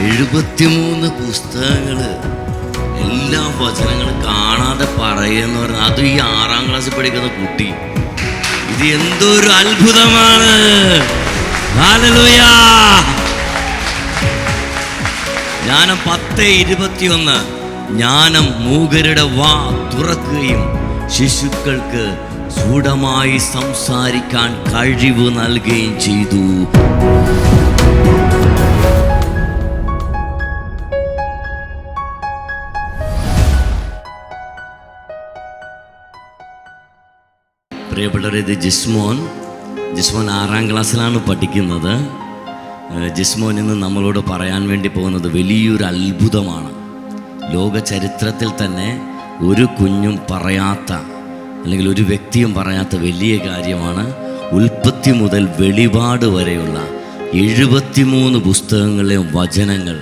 എഴുപത്തിമൂന്ന് പുസ്തകങ്ങൾ. എല്ലാ വചനങ്ങളും കാണാതെ പറയുന്ന പറഞ്ഞാൽ അത് ഈ ആറാം ക്ലാസ്സിൽ പഠിക്കുന്ന കുട്ടി. ഇത് എന്തൊരു അത്ഭുതമാണ്. ഹല്ലേലൂയ. ജ്ഞാനം പത്ത് ഇരുപത്തിയൊന്ന്. ജ്ഞാനം മൂകരുടെ വാ തുറക്കുകയും ശിശുക്കൾക്ക് സൂടമായി സംസാരിക്കാൻ കഴിവ് നൽകുകയും ചെയ്തു. പ്രിയപ്പെട്ടവരെ ഇത് ജിസ്മോൻ. ജിസ്മോൻ ആറാം ക്ലാസ്സിലാണ് പഠിക്കുന്നത്. ജിസ്മോൻ ഇന്ന് നമ്മളോട് പറയാൻ വേണ്ടി പോകുന്നത് വലിയൊരു അത്ഭുതമാണ്. ലോക ചരിത്രത്തിൽ തന്നെ ഒരു കുഞ്ഞും പറയാത്ത അല്ലെങ്കിൽ ഒരു വ്യക്തിയും പറയാത്ത വലിയ കാര്യമാണ് ഉൽപ്പത്തി മുതൽ വെളിപാട് വരെയുള്ള എഴുപത്തിമൂന്ന് പുസ്തകങ്ങളിലെ വചനങ്ങൾ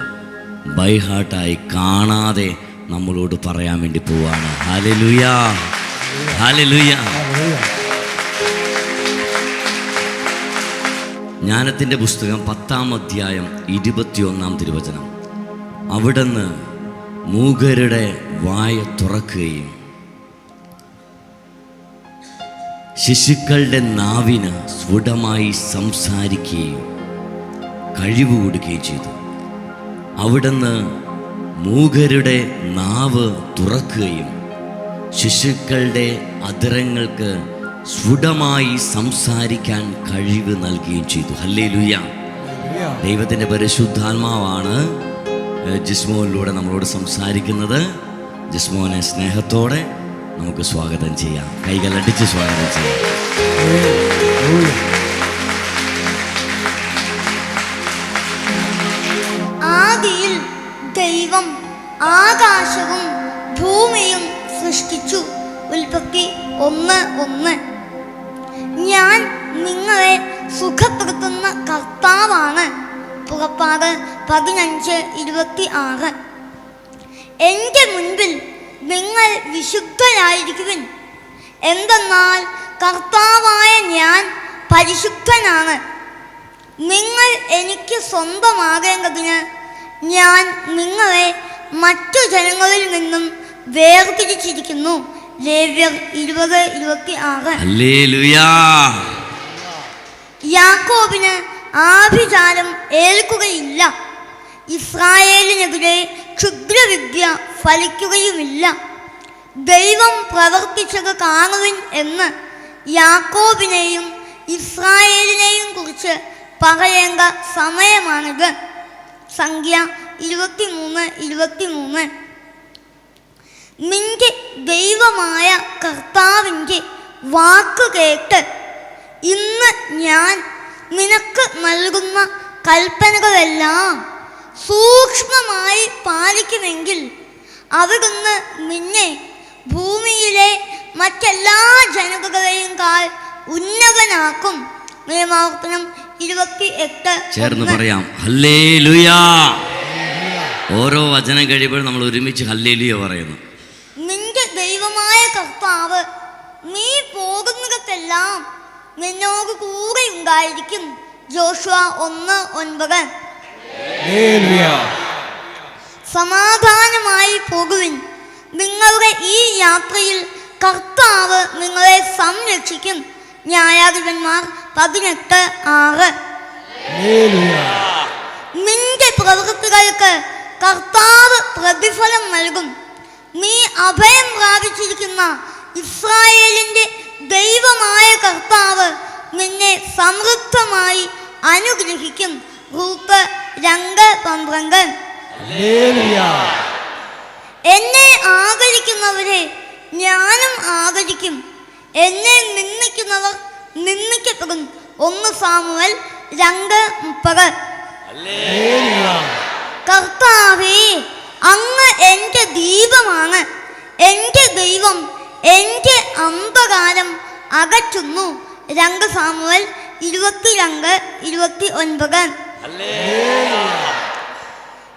ബൈഹാർട്ടായി കാണാതെ നമ്മളോട് പറയാൻ വേണ്ടി പോവാണ് ഹാലലുയാ ഹാലലുയാ ജ്ഞാനത്തിന്റെ പുസ്തകം പത്താം അധ്യായം ഇരുപത്തിയൊന്നാം തിരുവചനം. അവിടുന്ന് മൂകരുടെ വായ തുറക്കുകയും ശിശുക്കളുടെ നാവിന് സ്ഫുടമായി സംസാരിക്കുകയും കഴിവ് കൊടുക്കുകയും ചെയ്തു. അവിടുന്ന് മൂകരുടെ നാവ് തുറക്കുകയും ശിശുക്കളുടെ അധരങ്ങൾക്ക് സ്ഫുടമായി സംസാരിക്കാൻ കഴിവ് നൽകുകയും ചെയ്തു. ഹല്ലേ ദൈവത്തിന്റെ പരിശുദ്ധാത്മാവാണ് ജിസ്മോനിലൂടെ നമ്മളോട് സംസാരിക്കുന്നത്. ജിസ്മോനെ സ്നേഹത്തോടെ നമുക്ക് സ്വാഗതം ചെയ്യാം. കൈകളടിച്ച് സ്വാഗതം ചെയ്യാം. ആദിയിൽ ദൈവം ആകാശവും ഭൂമിയും സൃഷ്ടിച്ചു. ഉൽപ്പത്തി ഒന്ന് ഒന്ന്. ഞാൻ നിങ്ങളെ സുഖപ്പെടുത്തുന്ന കർത്താവാണ്. പുറപ്പാട് പതിനഞ്ച് ഇരുപത്തി ആറ്. എന്റെ മുൻപിൽ നിങ്ങൾ വിശുദ്ധരായിരിക്കുവിൻ. എന്തെന്നാൽ കർത്താവായ ഞാൻ പരിശുദ്ധനാണ്. നിങ്ങൾ എനിക്ക് സ്വന്തമാകേണ്ടതിന് ഞാൻ നിങ്ങളെ മറ്റു ജനങ്ങളിൽ നിന്നും വേർതിരിച്ചിരിക്കുന്നു. ഇരുപത് ഇരുപത്തി ആറ്. ഹല്ലേ യാക്കോബിന് ആഭിചാരം ഏൽക്കുകയില്ല. ഇസ്രായേലിനെതിരെ ക്ഷുദ്രവിദ്യ ഫലിക്കുകയുമില്ല. ദൈവം പ്രവർത്തിച്ചത് കാണുവിൻ എന്ന് യാക്കോബിനെയും ഇസ്രായേലിനെയും കുറിച്ച് പറയേണ്ട സമയമാണിത്. സംഖ്യ ഇരുപത്തിമൂന്ന് ഇരുപത്തിമൂന്ന്. നിന്റെ ദൈവമായ കർത്താവിന്റെ വാക്ക് കേട്ട് ഇന്ന് ഞാൻ നിനക്ക് നൽകുന്ന കൽപ്പനകളെല്ലാം സൂക്ഷ്മമായി പാലിക്കുമെങ്കിൽ അവിടുന്ന് നിന്നെ ഭൂമിയിലെ മറ്റെല്ലാ ജനതകളെയും കാൽ ഉന്നതനാക്കും. നിയമാവർത്തനം ഇരുപത്തി എട്ട് ചേർന്ന് പറയാം. ഹല്ലേ ലുയാ ഓരോ വചനം കഴിയുമ്പോഴും നമ്മൾ ഒരുമിച്ച് ഹല്ലേ പറയുന്നു. കർത്താവ് നീ പോകുന്നിടത്തെല്ലാം നിന്നോട് കൂടെ ഉണ്ടായിരിക്കും. ജോഷുവ ഒന്ന് ഒൻപത്. സമാധാനമായി പോകുവിൻ. നിങ്ങളുടെ ഈ യാത്രയിൽ കർത്താവ് നിങ്ങളെ സംരക്ഷിക്കും. ന്യായാധിപന്മാർ പതിനെട്ട് ആറ്. നിന്റെ പ്രവൃത്തികൾക്ക് കർത്താവ് പ്രതിഫലം നൽകും. നീ അഭയം പ്രാപിച്ചിരിക്കുന്ന ഇസ്രായേലിന്റെ ദൈവമായ കർത്താവ് നിന്നെ സമൃദ്ധമായി അനുഗ്രഹിക്കും. റൂത്ത് രണ്ട് പന്ത്രണ്ട്. എന്നെ ആദരിക്കുന്നവരെ ഞാനും ആദരിക്കും. എന്നെ നിന്ദിക്കുന്നവർ നിന്ദിക്കപ്പെടും. ഒന്ന് സാമുവൽ രണ്ട് മുപ്പത്. കർത്താവേ അങ്ങ് എന്റെ ദീപമാണ്. എന്റെ ദൈവം എന്റെ അമ്പകാലം അകറ്റുന്നു. രണ്ട് സാമുവൽ ഇരുപത്തിരണ്ട് ഇരുപത്തി ഒൻപത്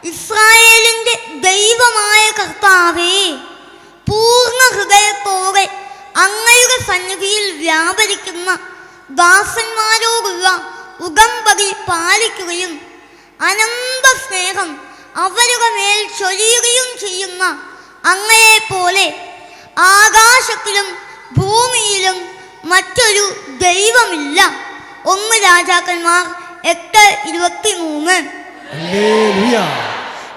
ഇസ്രായേലിന്റെ ദൈവമായ കർത്താവേ പൂർണ ഹൃദയത്തോടെ അങ്ങയുടെ സന്നിധിയിൽ വ്യാപരിക്കുന്ന ദാസന്മാരോടുള്ള ഉടമ്പടി പാലിക്കുകയും അനന്ത സ്നേഹം അവരുടെ മേൽ ചൊരിയുകയും ചെയ്യുന്ന അങ്ങയെ പോലെ ആകാശത്തിലും ഭൂമിയിലും മറ്റൊരു ദൈവമില്ല. ഒന്ന് രാജാക്കന്മാർ എട്ട് ഇരുപത്തി മൂന്ന്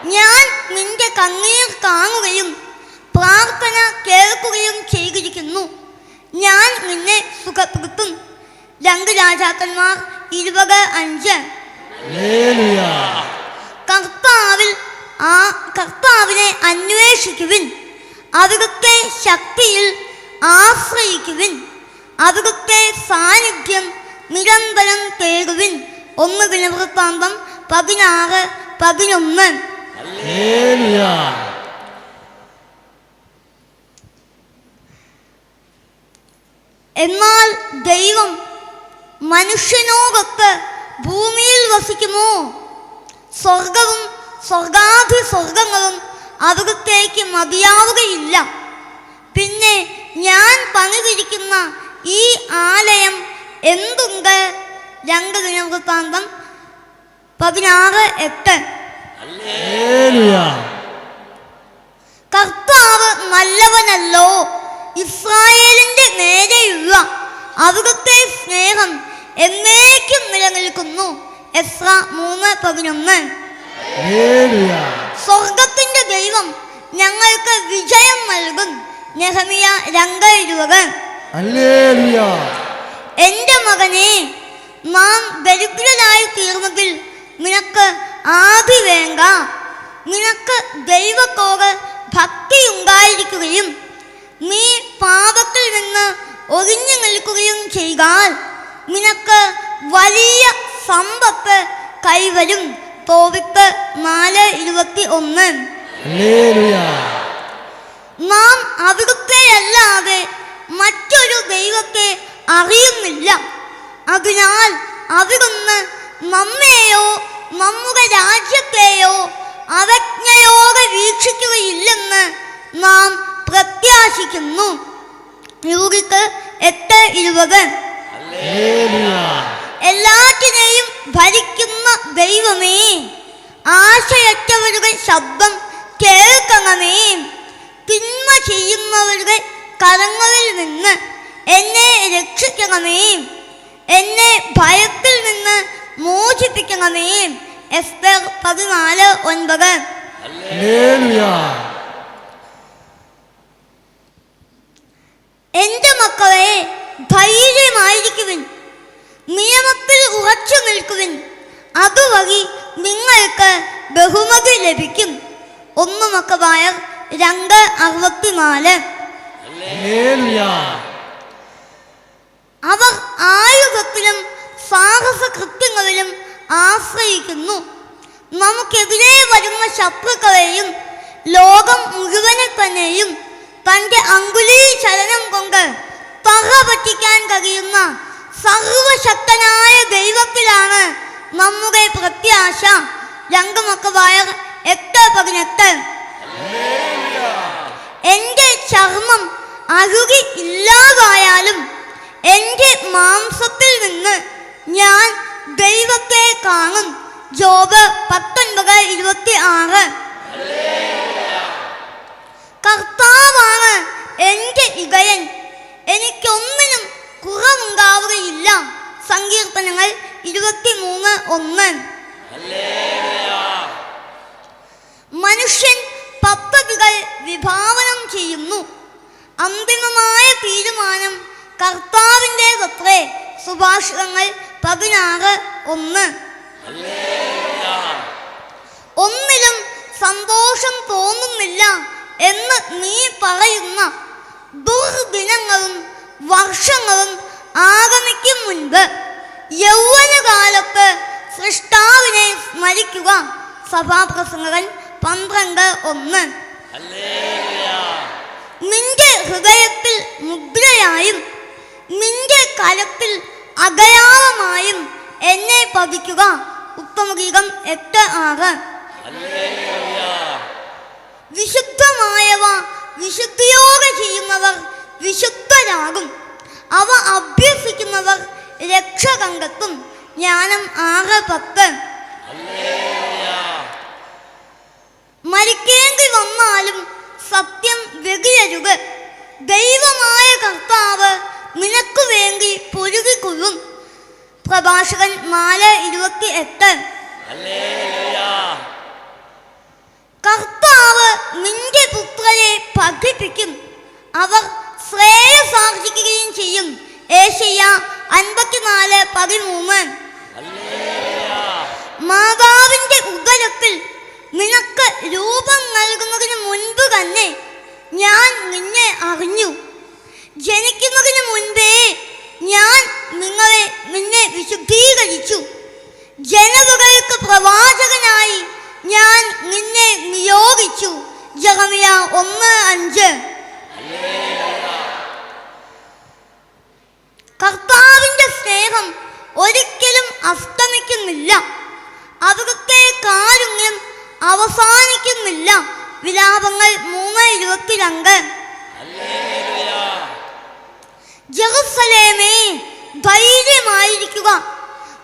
ഞാൻ നിന്റെ കണ്ണീർ കാണുകയും പ്രാർത്ഥന കേൾക്കുകയും ചെയ്തിരിക്കുന്നു. ഞാൻ നിന്നെ സുഖപ്പെടുത്തും. രണ്ട് രാജാക്കന്മാർ ഇരുപത് അഞ്ച്. കർത്താവിൽ ആ കർത്താവിനെ അന്വേഷിക്കുവിൻ. അവിടുത്തെ ശക്തിയിൽ ആശ്രയിക്കുവിൻ. അവിടുത്തെ സാന്നിധ്യം നിരന്തരം തേടുവിൻ. ഒന്ന് ദിനവൃത്താന്തം പതിനാറ് പതിനൊന്ന്. എന്നാൽ ദൈവം മനുഷ്യനോടൊത്ത് ഭൂമിയിൽ വസിക്കുമോ? സ്വർഗവും സ്വർഗാധി സ്വർഗങ്ങളും അവിടത്തേക്ക് മതിയാവുകയില്ല. പിന്നെ ഞാൻ പണിതിരിക്കുന്ന ഈ ആലയം എന്തുണ്ട്? രണ്ട് ദിനവൃത്താന്തം പതിനാറ് എട്ട്. കർത്താവ് നല്ലവനല്ലോ. ഇസ്രായേലിന്റെ നേരെയുള്ള അവിടുത്തെ സ്നേഹം എന്നേക്കും നിലനിൽക്കുന്നു. എസ്ര മൂന്ന് പതിനൊന്ന്. സ്വർഗത്തിന്റെ ദൈവം ഞങ്ങൾക്ക് വിജയം നൽകും. നെഹമിയ രണ്ട് ഇരുപത്. എന്റെ മകനെ നാം ദരിദ്രനായി തീർന്നതിൽ നിനക്ക് ആദി വേണ്ട. നിനക്ക് ദൈവത്തോട് ഭക്തി ഉണ്ടായിരിക്കുകയും നീ പാപത്തിൽ നിന്ന് ഒഴിഞ്ഞു നിൽക്കുകയും ചെയ്താൽ നിനക്ക് വലിയ സമ്പത്ത് കൈവരും. തോവിത്ത് നാല് ഇരുപത്തി ഒന്ന്. നാം അവിടുത്തെ അല്ലാതെ മറ്റൊരു ദൈവത്തെ അറിയുന്നില്ല. അതിനാൽ അവിടുന്ന് നമ്മെയോ നമ്മുടെ രാജ്യത്തെയോ അവജ്ഞയോടെ വീക്ഷിക്കുകയില്ലെന്ന് നാം പ്രത്യാശിക്കുന്നു. യൂറിക്ക് എട്ട് ഇരുപത്. എല്ലാറ്റിനെയും ഭരിക്കുന്ന ദൈവമേ ആശയറ്റവരുടെ ശബ്ദം കേൾക്കണമേ. തിന്മ ചെയ്യുന്നവരുടെ കരങ്ങളിൽ നിന്ന് എന്നെ രക്ഷിക്കണമേ. എന്നെ ഭയത്തിൽ നിന്ന് മോചിപ്പിക്കണമേ. എസ്തർ പതിനാല് ഒൻപത്. എന്റെ മക്കളെ ധൈര്യമായിരിക്കുവിൻ. നിയമത്തിൽ ഉറച്ചു നിൽക്കുവിൻ. അതുവഴി നിങ്ങൾക്ക് ബഹുമതി ലഭിക്കും. ഒന്ന് മക്കവായ രണ്ട് അറുപത്തിനാല്. അവർ ആയുധത്തിലും സാഹസ കൃത്യങ്ങളിലും ആശ്രയിക്കുന്നു. നമുക്കെതിരെ വരുന്ന ശത്രുക്കളെയും ലോകം മുഴുവനെ തന്നെയും തന്റെ അങ്കുലി ചലനം കൊണ്ട് തറ പറ്റിക്കാൻ കഴിയുന്ന സർവശക്തനായ ദൈവത്തിലാണ് നമ്മുടെ പ്രത്യാശ രംഗമൊക്കെ എട്ട് പതിനെട്ട്. എന്റെ ചർമ്മം അഴുകി ഇല്ലാതായാലും എന്റെ മാംസത്തിൽ നിന്ന് ഞാൻ ദൈവത്തെ കാണും. ജോബ് പത്തൊൻപത് ഇരുപത്തി ആറ്. കർത്താവാണ് എന്റെ ഇകയൻ. എനിക്കൊന്നിനും കുറവുണ്ടാവുകയില്ല. സങ്കീർത്തനങ്ങൾ ഇരുപത്തിമൂന്ന് ഒന്ന്. മനുഷ്യൻ പദ്ധതികൾ വിഭാവനം ചെയ്യുന്നു. അന്തിമമായ തീരുമാനം കർത്താവിന്റെതത്രേ സുഭാഷിതങ്ങൾ പതിനാറ് ഒന്ന്. ഒന്നിലും സന്തോഷം തോന്നുന്നില്ല എന്ന് നീ പറയുന്ന ദുർദിനങ്ങളും വർഷങ്ങളും ആഗമിക്കും മുൻപ് യൗവനകാലത്ത് സൃഷ്ടാവിനെ സ്മരിക്കുക. സഭാപ്രസംഗകൻ പന്ത്രണ്ട് ഒന്ന്. നിന്റെ ഹൃദയത്തിൽ മുദ്രയായും നിന്റെ കലത്തിൽ അഗയാവമായും എന്നെ പതിക്കുക. ഉത്തമഗീതം എട്ട് ആറ്. വിശുദ്ധമായവ വിശുദ്ധിയോഗ ചെയ്യുന്നവർ വിശുദ്ധരാകും. അവ അഭ്യസിക്കുന്നവർ രക്ഷ കണ്ടെത്തും ജ്ഞാനം ആകെ പത്ത്. മരിക്കേണ്ടി വന്നാലും സത്യം വെകിയരുത്. ദൈവമായ കർത്താവ് നിനക്ക് വേണ്ടി പൊരുകിക്കൊള്ളും പ്രഭാഷകൻ നാല് ഇരുപത്തി എട്ട്. കർത്താവ് നിന്റെ പുത്രരെ പഠിപ്പിക്കും. അവർ ശ്രേയസാർജിക്കുകയും ചെയ്യും. ഏഷ്യ അൻപത്തിനാല് പതിമൂന്ന്. മാതാവിന്റെ ഉദരത്തിൽ നിനക്ക് രൂപം നൽകുന്നതിന് മുൻപ് തന്നെ ഞാൻ നിന്നെ അറിഞ്ഞു. ജനിക്കുന്നതിന് മുൻപേ ഞാൻ നിങ്ങളെ നിന്നെ വിശുദ്ധീകരിച്ചു. ജനതകൾക്ക് പ്രവാചകനായി ഞാൻ നിന്നെ നിയോഗിച്ചു. ജഗമിയ ഒന്ന് അഞ്ച്. കർത്താവിന്റെ സ്നേഹം ഒരിക്കലും അസ്തമിക്കുന്നില്ല. അവിടുത്തെ കാരുണ്യം അവസാനിക്കുന്നില്ല. വിലാപങ്ങൾ മൂന്ന് ഇരുപത്തിരണ്ട്. ജെറുസലേമേ ധൈര്യമായിരിക്കുക.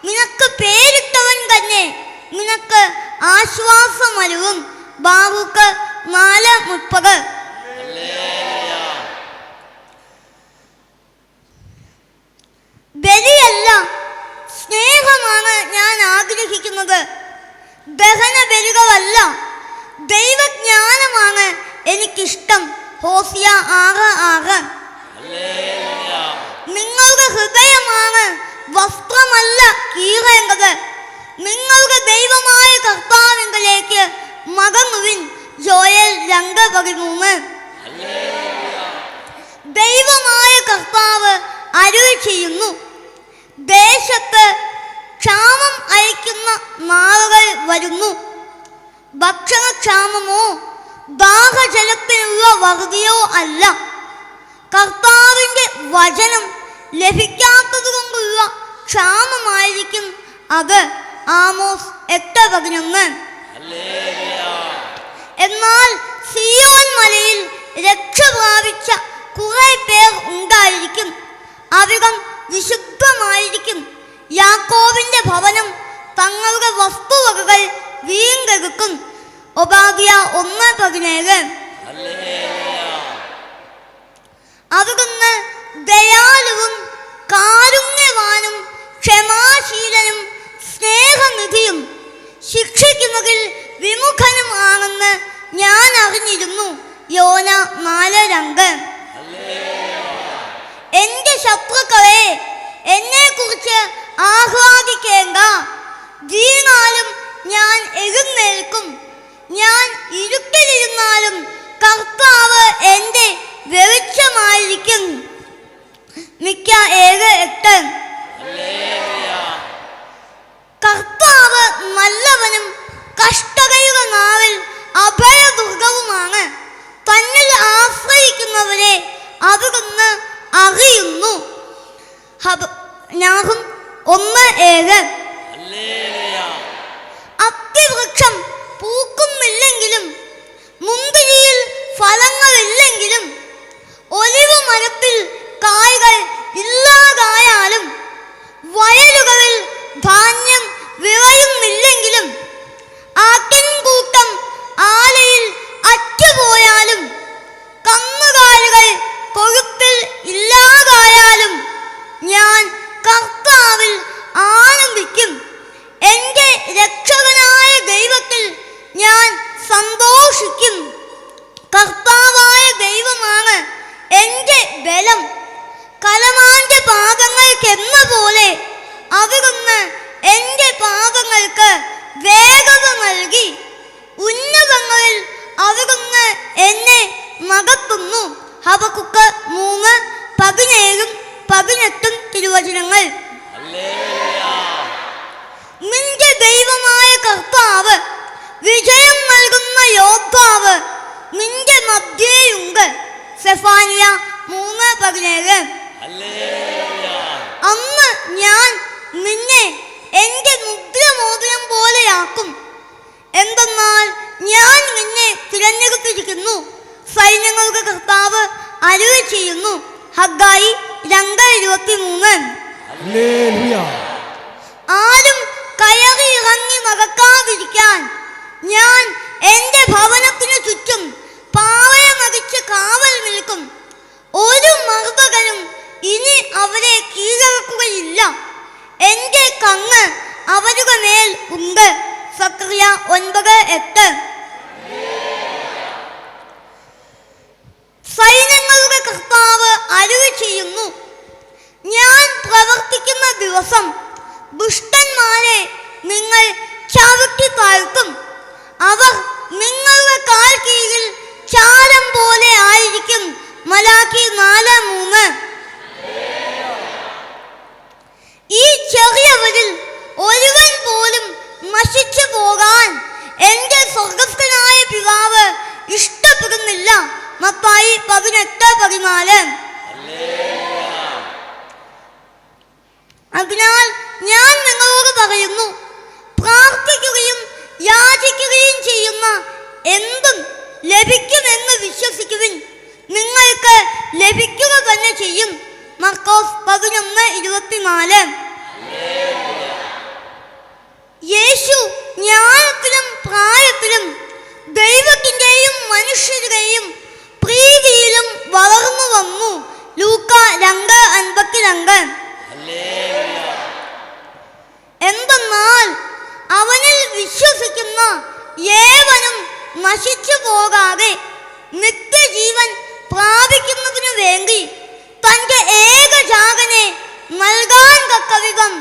നിനക്ക് പേരിട്ടവൻ തന്നെ. നിനക്ക് ആശ്വാസമരുവും. ബാബുക്ക് നാല് മുപ്പത്. ബലിയല്ല സ്നേഹമാണ് ഞാൻ ആഗ്രഹിക്കുന്നത്. ദഹന ബലികളല്ല ദൈവജ്ഞാനമാണ് എനിക്കിഷ്ടം. ഹോസിയ ആറ് ആറ് നിങ്ങളുടെ ഹൃദയമാണ് വസ്ത്രമല്ല കീറേണ്ടത്. നിങ്ങളുടെ ദൈവമായ കർത്താവിങ്കലേക്ക് മകങ്ങുവിൻ ജോയൽ രണ്ട് പതിമൂന്ന്. ദൈവമായ കർത്താവ് അരുൾ ചെയ്യുന്നു. ദേശത്ത് ക്ഷാമം അയക്കുന്ന നാളുകൾ വരുന്നു. ഭക്ഷണക്ഷാമമോ ദാഹജലത്തിനുള്ള വറുതിയോ അല്ല. കർത്താവിന്റെ വചനം ലഭിക്കാത്തത് കൊണ്ടുള്ള ക്ഷാമമായിരിക്കും അത്. ആമോസ് എട്ട് പതിനൊന്ന്. എന്നാൽ സിയോൻ മലയിൽ രക്ഷ പ്രാപിച്ച കുറെ പേർ ഉണ്ടായിരിക്കും. അവിടം വിശുദ്ധമായിരിക്കും യാക്കോവിന്റെ ഭവനം തങ്ങളുടെ വസ്തുവകകൾ വീണ്ടെടുക്കും. ഒബാഗിയ ഒന്ന് പതിനേഴ്. അവിടുന്ന് ദയാലുവും കാരുണ്യവാനും ക്ഷമാശീലനും സ്നേഹനിധിയും ശിക്ഷിക്കുന്നതിൽ വിമുഖനും ആണെന്ന് ഞാൻ അറിഞ്ഞിരുന്നു. യോന നാല് രണ്ട്. എന്റെ ശത്രുക്കളെ എന്നെ കുറിച്ച് ആഹ്ലാദിക്കേണ്ട വീണാലും ഞാൻ എഴുന്നേൽക്കും. ഞാൻ ഇരുട്ടിലിരുന്നാലും കർത്താവ് എന്റെ വെളിച്ചമായിരിക്കും. മിക്ക ഏഴ് എട്ട്. കർത്താവ് നല്ലവനും കഷ്ടതയുടെ നാവിൽ അഭയദുർഗവുമാണ്. തന്നിൽ ആശ്രയിക്കുന്നവരെ അവിടുന്ന് അറിയുന്നു. ഹബ- നാഹും ഒന്ന് ഏഴ്. അത്തിവൃക്ഷം പൂക്കുന്നില്ലെങ്കിലും മുന്തിരിയിൽ ഫലങ്ങളില്ലെങ്കിലും ഒലിവ് മരത്തിൽ കായ്കൾ ഇല്ലാതായാലും വയലുകളിൽ ധാന്യം വിളയുന്നില്ലെങ്കിലും ആട്ടിൻകൂട്ടം ആലയിൽ അറ്റുപോയാലും കന്നുകാലികൾ കൊഴുപ്പിൽ ഇല്ലാതായാലും ഞാൻ കർത്താവിൽ ആനന്ദിക്കും. എന്റെ രക്ഷകനായ ദൈവത്തിൽ ഞാൻ സന്തോഷിക്കും കർത്താവായ ദൈവമാണ് എന്റെ ബലം കലമാന്റെ പാദങ്ങൾക്കെന്ന പോലെ അവിടുന്ന് എന്റെ പാദങ്ങൾക്ക് വേഗത നൽകി ഉന്നതങ്ങളിൽ അവിടുന്ന് എന്നെ നടത്തുന്നു ഹബക്കുക്ക് മൂന്ന് പതിനേഴും പതിനെട്ടും തിരുവചനങ്ങൾ നിന്റെ ദൈവമായ കർത്താവ് വിജയം നൽകുന്ന യോദ്ധാവ് നിന്റെ മധ്യേയുണ്ട് സെഫാനിയ മൂന്ന് പതിനേഴ് അന്ന് ഞാൻ നിന്നെ എന്റെ മുദ്രമോതിരം പോലെയാക്കും എന്തെന്നാൽ ഞാൻ നിന്നെ തിരഞ്ഞെടുത്തിരിക്കുന്നു സൈന്യങ്ങൾക്ക് കർത്താവ് അരുൾ ചെയ്യുന്നു. ഹഗായി രണ്ട് ഇരുപത്തി മൂന്ന്. ആരും കയറി ഇറങ്ങി നടക്ക ഞാൻ എന്റെ ഭവനത്തിനു ചുറ്റും പാവയമടിച്ച് കാവൽ നിൽക്കും. ഒരു മർദ്ദകനും ഇനി അവരെ കീഴടക്കുകയില്ല. എന്റെ കണ്ണ് അവരുടെ മേൽ ഉണ്ട്. സക്രിയ ഒൻപത് എട്ട്. സൈന്യങ്ങളുടെ കർത്താവ് അരുവി ചെയ്യുന്നു. ഞാൻ പ്രവർത്തിക്കുന്ന ദിവസം ദുഷ്ടന്മാരെ നിങ്ങൾ ചവിട്ടി താഴ്ത്തും. അവർ നിങ്ങളുടെ കാൽ കീഴിൽ ചാരം പോലെ ആയിരിക്കും. മലാക്കി നാല് മൂന്ന്. പതിനെട്ട് പതിനാല് അതിനാൽ ഞാൻ നിങ്ങളോട് പറയുന്നു പ്രാർത്ഥിക്കുകയും യാചിക്കുകയും ചെയ്യുന്ന എന്തും ലഭിക്കുമെന്ന് വിശ്വസിക്കുവിൻ നിങ്ങൾക്ക് ലഭിക്കുക തന്നെ ചെയ്യും മർക്കോസ് പതിനൊന്ന് ഇരുപത്തിനാല് യേശു ജ്ഞാനത്തിലും പ്രായത്തിലും ദൈവത്തിന്റെയും മനുഷ്യരുടെയും പ്രീതിയിലും വളർന്നു വന്നു ലൂക്ക രണ്ട് അൻപത്തിരണ്ട് എന്തെന്നാൽ അവനിൽ വിശ്വസിക്കുന്ന ഏവനും നശിച്ചു പോകാതെ നിത്യജീവൻ പ്രാപിക്കുന്നതിനു വേണ്ടി തന്റെ ഏകജാകനെ നൽകാൻ തക്കവിധം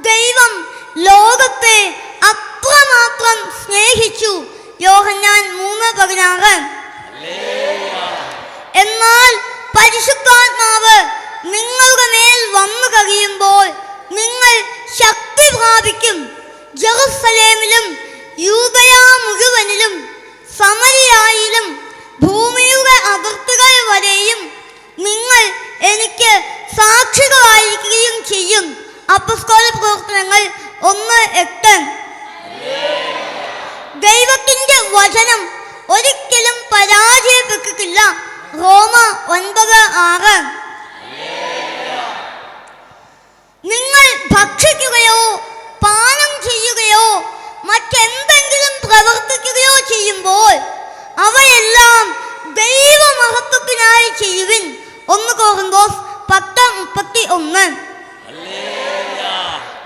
ദൈവം ലോകത്തെ അത്രമാത്രം സ്നേഹിച്ചു. യോഹന്നാൻ മൂന്ന് പതിനാറ്. എന്നാൽ പരിശുദ്ധാത്മാവ് നിങ്ങളുടെ മേൽ വന്നു കഴിയുമ്പോൾ നിങ്ങൾ ശക്തി പ്രാപിക്കും. ജെറുസലേമിലും യൂതയ മുഴുവനിലും സമരിയായിലും ഭൂമിയുടെ അതിർത്തികൾ വരെയും നിങ്ങൾ എനിക്ക് സാക്ഷികളായിരിക്കുകയും ചെയ്യും. അപ്പസ്കോല പ്രവർത്തനങ്ങൾ ഒന്ന് എട്ട്. ദൈവത്തിന്റെ വചനം ഒരിക്കലും പരാജയപ്പെട്ടിട്ടില്ല. റോമ ഒൻപത് ആറ്. നിങ്ങൾ ഭക്ഷിക്കുകയോ പാനം ചെയ്യുകയോ മറ്റെന്തെങ്കിലും പ്രവർത്തിക്കുകയോ ചെയ്യുമ്പോൾ അവയെല്ലാം ദൈവമഹത്വത്തിനായി ചെയ്യുവിൻ. ഒന്ന് കോറുന്തോസ് പത്ത് മുപ്പത്തി ഒന്ന്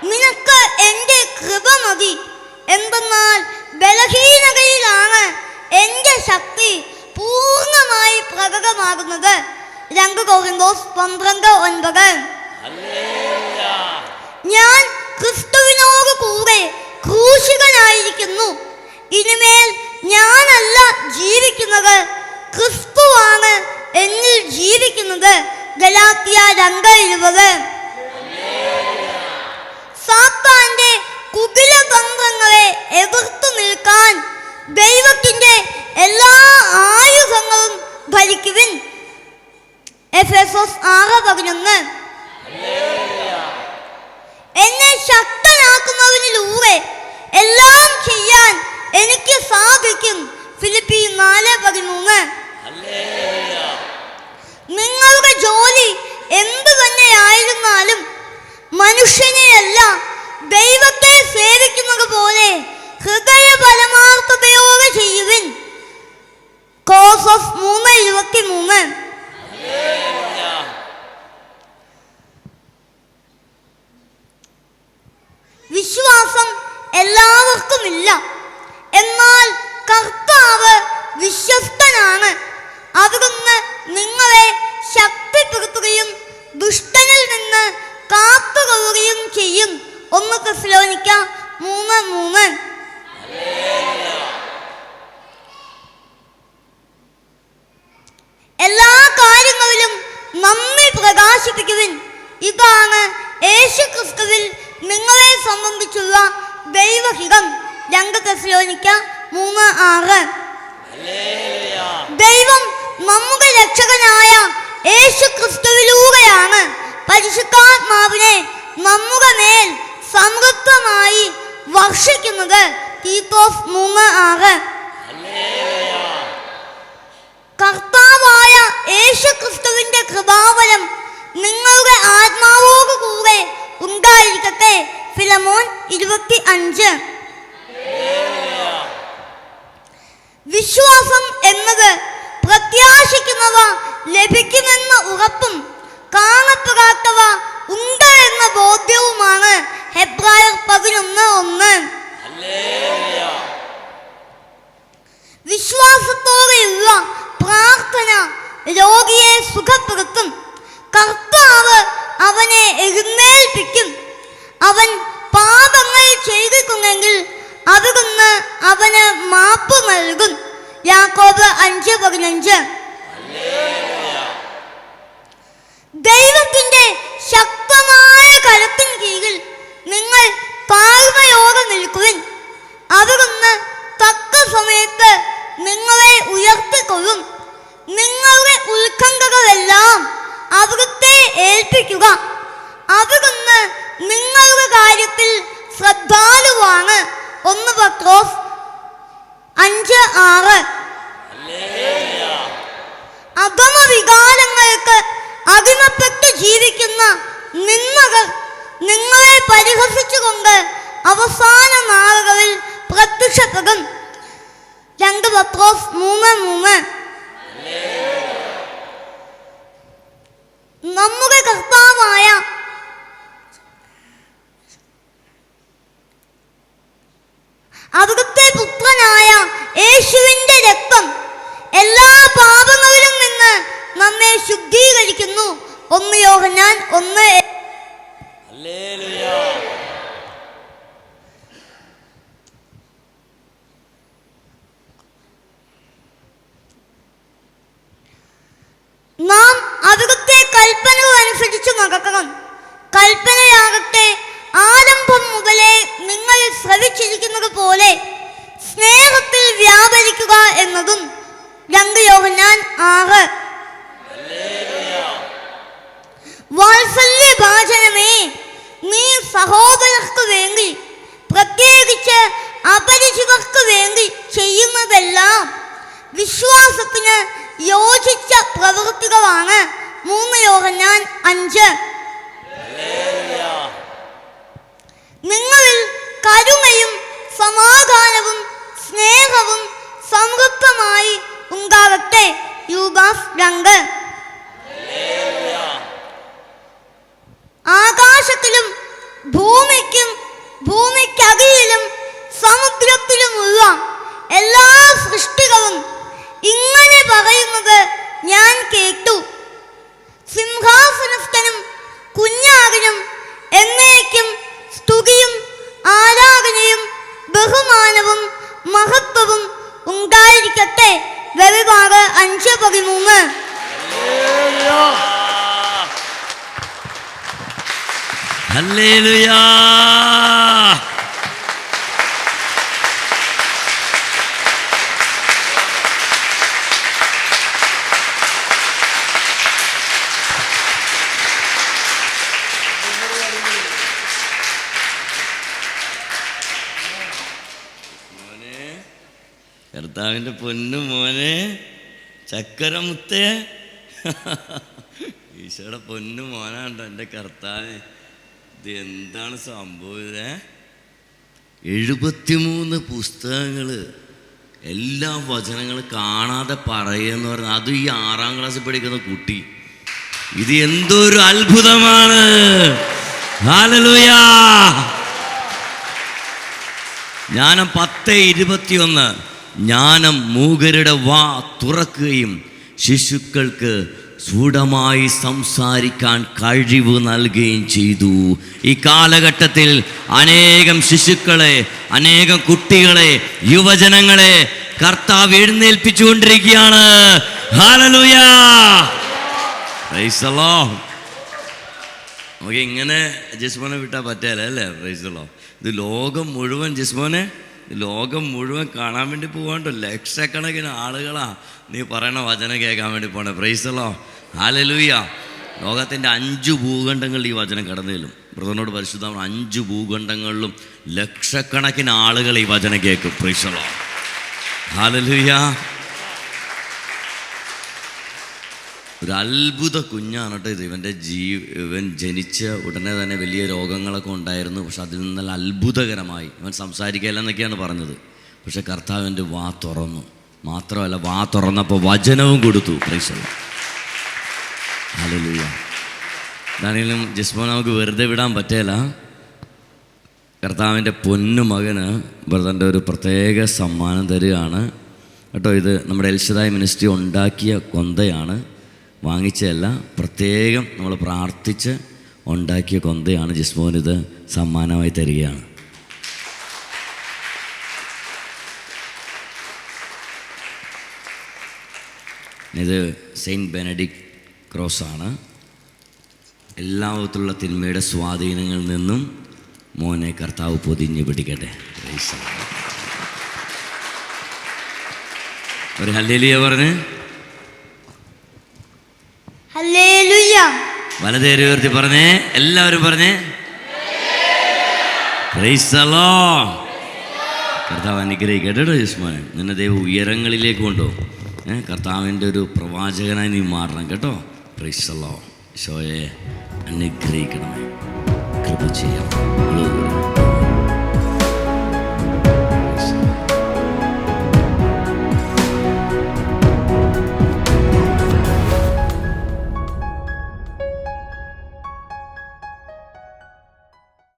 നിനക്ക് എന്റെ കൃപ മതി. എന്തെന്നാൽ ബലഹീനതയിലാണ് എന്റെ ശക്തി പൂർണമായി പ്രകടമാകുന്നത്. രണ്ട് കോറിന്തോസ് പന്ത്രണ്ട് ഒൻപത്. ഞാൻ ക്രിസ്തുവിനോട് കൂടെ ക്രൂശികനായിരിക്കുന്നു ഇനിമേൽ ഞാനല്ല ജീവിക്കുന്നത് ക്രിസ്തുവാണ് എന്നിൽ ജീവിക്കുന്നത്. ഗലാത്തിയ രംഗ ഇരുപത്. ഫിലമോൻ ഇരുപത്തി അഞ്ച് വിശ്വാസം എന്നത് പ്രത്യാശിക്കുന്നവ ലഭിക്കുമെന്ന ഉറപ്പും കാണപ്പെടാത്തവ ഉണ്ട് എന്ന ബോധ്യവുമാണ് ഹെബ്രായർ പതിനൊന്ന് ഒന്ന്. വിശ്വാസത്തോടെയുള്ള പ്രാർത്ഥന രോഗിയെ സുഖപ്പെടുത്തും. കർത്താവ് അവനെ എഴുന്നേൽപ്പിക്കും. അവൻ പാപങ്ങൾ ചെയ്തിട്ടുണ്ടെങ്കിൽ അവിടുന്ന് അവന് മാപ്പ് നൽകും. യാക്കോബ് അഞ്ച് പതിനഞ്ച്. ദൈവത്തിന്റെ ശക്തമായ കരത്തിൻ കീഴിൽ നിങ്ങൾ താഴ്മയോടെ നിൽക്കുവിൻ അവിടുന്ന് തക്ക സമയത്ത് നിങ്ങളെ ഉയർത്തിക്കൊള്ളും നിങ്ങളുടെ ഉത്കണ്ഠകളെല്ലാം അവിടുത്തെ ഏൽപ്പിക്കുക അവിടുന്ന് നിങ്ങളുടെ കാര്യത്തിൽ ശ്രദ്ധാലുവാണ് ഒന്ന് പത്രോസ് അഞ്ച് ആറ് അധമ വികാരങ്ങൾക്ക് അടിമപ്പെട്ട് ജീവിക്കുന്ന നിന്നകൾ നിങ്ങളെ പരിഹസിച്ചുകൊണ്ട് അവസാന നാളുകളിൽ പ്രത്യക്ഷപ്പെടും രണ്ട് പത്രോസ് മൂന്ന് മൂന്ന് നമ്മുടെ കർത്താവായ അവിടുത്തെ പുത്രനായ യേശുവിന്റെ രക്തം എല്ലാ പാപങ്ങളിലും നിന്ന് നമ്മെ ശുദ്ധീകരിക്കുന്നു. ഒന്ന് യോഹന്നാൻ ഒന്ന് നാം അവിടുത്തെ കൽപ്പനകൾ അനുസരിച്ച് നടക്കണം കൽപ്പനയാകട്ടെ ആരംഭം മുതലേ നിങ്ങൾ ശ്രവിച്ചിരിക്കുന്നത് പോലെ സ്നേഹത്തിൽ വ്യാപരിക്കുക എന്നതും രണ്ട് യോഹന്നാൻ ആറ് വാത്സല്യ ഭാചനമേ നീ സഹോദരർക്ക് വേണ്ടി പ്രത്യേകിച്ച് അപരിചിതർക്ക് വേണ്ടി ചെയ്യുന്നതെല്ലാം വിശ്വാസത്തിന് യോജിച്ച പ്രവൃത്തികളാണ് മൂന്ന് യോഹന്നാൻ അഞ്ച്. നിങ്ങളിൽ കരുണയും സമാധാനവും സ്നേഹവും സമൃദ്ധമായി ഉണ്ടാകട്ടെ. യൂബാസ് രണ്ട്. ആകാശത്തിലും ഭൂമിക്കും ഭൂമിക്കകിയിലും സമുദ്രത്തിലുമുള്ള എല്ലാ സൃഷ്ടികളും ഇങ്ങനെ പറയുന്നത് ഞാൻ കേട്ടു. സിംഹാസനസ്ഥനും കുഞ്ഞാകനും എന്നേക്കും സ്തുതിയും ആരാധനയും ബഹുമാനവും മഹത്വവും ഉണ്ടായിരിക്കട്ടെ. വെളിപാട് അഞ്ച് പതിമൂന്ന്. ഹല്ലേലൂയാ മോനെ കർത്താവിന്റെ പൊന്നു മോനെ ചക്കരമുത്തേ. ഈശോയുടെ പൊന്നു മോനാണ്ടോ എന്റെ കർത്താവ്. ഇത് എന്താണ് സംഭവം ഇത്? എഴുപത്തിമൂന്ന് പുസ്തകങ്ങൾ എല്ലാ വചനങ്ങളും കാണാതെ പറയുമെന്ന് പറഞ്ഞാൽ അതും ഈ ആറാം ക്ലാസ്സിൽ പഠിക്കുന്ന കുട്ടി. ഇത് എന്തൊരു അത്ഭുതമാണ്. ഞാൻ പത്ത് ഇരുപത്തിയൊന്ന്. ജ്ഞാനം മൂകരുടെ വാ തുറക്കുകയും ശിശുക്കൾക്ക് സ്ഫുടമായി സംസാരിക്കാൻ കഴിവ് നൽകുകയും ചെയ്തു. ഈ കാലഘട്ടത്തിൽ അനേകം ശിശുക്കളെ അനേകം കുട്ടികളെ യുവജനങ്ങളെ കർത്താവ് എഴുന്നേൽപ്പിച്ചുകൊണ്ടിരിക്കുകയാണ്. കൊണ്ടിരിക്കുകയാണ് ഇങ്ങനെ ജിസ്മോനെ വിട്ടാൽ പറ്റില്ല അല്ലേ? പ്രൈസല്ലോ ഇത് ലോകം മുഴുവൻ ജിസ്മോനെ ലോകം മുഴുവൻ കാണാൻ വേണ്ടി പോകാണ്ടോ ലക്ഷക്കണക്കിന് ആളുകളാ നീ പറയണ വചനം കേൾക്കാൻ വേണ്ടി പോണേ. പ്രൈസല്ലോ ഹാലലൂയ ലോകത്തിന്റെ അഞ്ച് ഭൂഖണ്ഡങ്ങളിൽ ഈ വചനം കടന്നു ചെല്ലും. ബ്രദറിനോട് പരിശുദ്ധമാണ് അഞ്ച് ഭൂഖണ്ഡങ്ങളിലും ലക്ഷക്കണക്കിന് ആളുകൾ ഈ വചനം കേൾക്കും. പ്രൈസല്ലോ ഹാലലൂയ ഒരു അത്ഭുത കുഞ്ഞാണ് കേട്ടോ ഇത്. ഇവന്റെ ജീ ഇവൻ ജനിച്ച ഉടനെ തന്നെ വലിയ രോഗങ്ങളൊക്കെ ഉണ്ടായിരുന്നു. പക്ഷെ അതിൽ നിന്നെല്ലാം അത്ഭുതകരമായി. ഇവൻ സംസാരിക്കില്ല എന്നൊക്കെയാണ് പറഞ്ഞത്. പക്ഷെ കർത്താവിന്റെ വാ തുറന്നു. മാത്രമല്ല വാ തുറന്നപ്പോൾ വചനവും കൊടുത്തു. പ്രൈസല്ല ഹല്ലേലൂയ എന്താണെങ്കിലും ജിസ്മോ നമുക്ക് വെറുതെ വിടാൻ പറ്റേല. കർത്താവിന്റെ പൊന്നു മകന് ബ്രദറിന്റെ ഒരു പ്രത്യേക സമ്മാനം തരികയാണ്. കേട്ടോ ഇത് നമ്മുടെ എൽഷദായ് മിനിസ്ട്രി ഉണ്ടാക്കിയ കൊന്തയാണ്. വാങ്ങിച്ചതല്ല പ്രത്യേകം നമ്മൾ പ്രാർത്ഥിച്ച് ഉണ്ടാക്കിയ കൊന്തയാണ് ജിസ്മോൻ ഇത് സമ്മാനമായി തരികയാണ്. ഇത് സെയിന്റ് ബെനഡിക് ക്രോസാണ്. എല്ലാ വിധത്തിലുള്ള തിന്മയുടെ സ്വാധീനങ്ങളിൽ നിന്നും മോനെ കർത്താവ് പൊതിഞ്ഞ് പിടിക്കട്ടെ. ഒരു ഹല്ലേലിയ പറഞ്ഞ് ഹല്ലേലൂയ വലതേരി ഉയർത്തി പറഞ്ഞേ എല്ലാവരും പറഞ്ഞേ. ക്രൈസ്തലോ. കർത്താവ് അനുഗ്രഹിക്കട്ടെ കേട്ടോ യുസ്മാനെ നിന്നെ ദൈവം ഉയരങ്ങളിലേക്ക് കൊണ്ടോ ഏഹ് കർത്താവിന്റെ ഒരു പ്രവാചകനായി നീ മാറണം കേട്ടോ. ക്രൈസ്തലോ ഷോയെ അനുഗ്രഹിക്കണമേ. കൃപ ചെയ്യണം.